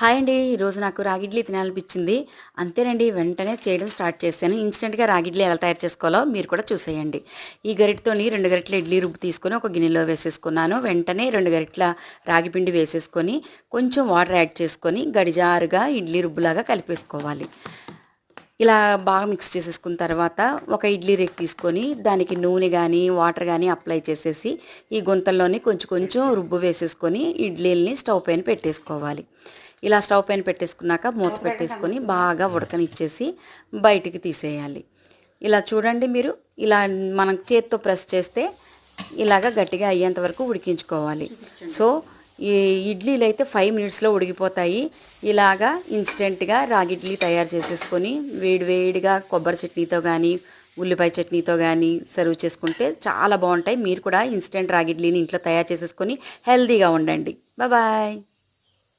Hi అండి ఈరోజు నాకు రాగిడ్లీ తినాలనిపించింది. అంతేనండి వెంటనే చేయడం స్టార్ట్ చేశాను. ఇన్స్టెంట్గా రాగిడ్లీ ఎలా తయారు చేసుకోవాలో మీరు కూడా చూసేయండి. ఈ గరిటతోని రెండు గరిటల ఇడ్లీ రుబ్బు తీసుకొని ఒక గిన్నెలో వేసేసుకున్నాను. వెంటనే రెండు గరిటల రాగి పిండి వేసేసుకొని కొంచెం వాటర్ యాడ్ చేసుకొని గడిజారుగా ఇడ్లీ రుబ్బులాగా కలిపేసుకోవాలి. ఇలా బాగా మిక్స్ చేసేసుకున్న తర్వాత ఒక ఇడ్లీ రేక్ తీసుకొని దానికి నూనె కానీ వాటర్ కానీ అప్లై చేసేసి ఈ గుంతల్లోని కొంచెం కొంచెం రుబ్బు వేసేసుకొని ఇడ్లీల్ని స్టవ్ పైన పెట్టేసుకోవాలి. ఇలా స్టవ్ పైన పెట్టేసుకున్నాక మూత పెట్టేసుకొని బాగా ఉడకనిచ్చేసి బయటికి తీసేయాలి. ఇలా చూడండి మీరు ఇలా మనం చేత్తో ప్రెస్ చేస్తే ఇలాగ గట్టిగా అయ్యేంత వరకు ఉడికించుకోవాలి. సో ఈ ఇడ్లీలు అయితే ఫైవ్ మినిట్స్లో ఉడికిపోతాయి. ఇలాగా ఇన్స్టెంట్గా రాగి ఇడ్లీ తయారు చేసేసుకొని వేడి వేడిగా కొబ్బరి చట్నీతో కానీ ఉల్లిపాయ చట్నీతో కానీ సర్వ్ చేసుకుంటే చాలా బాగుంటాయి. మీరు కూడా ఇన్స్టెంట్ రాగి ఇడ్లీని ఇంట్లో తయారు చేసేసుకొని హెల్తీగా ఉండండి. బాయ్.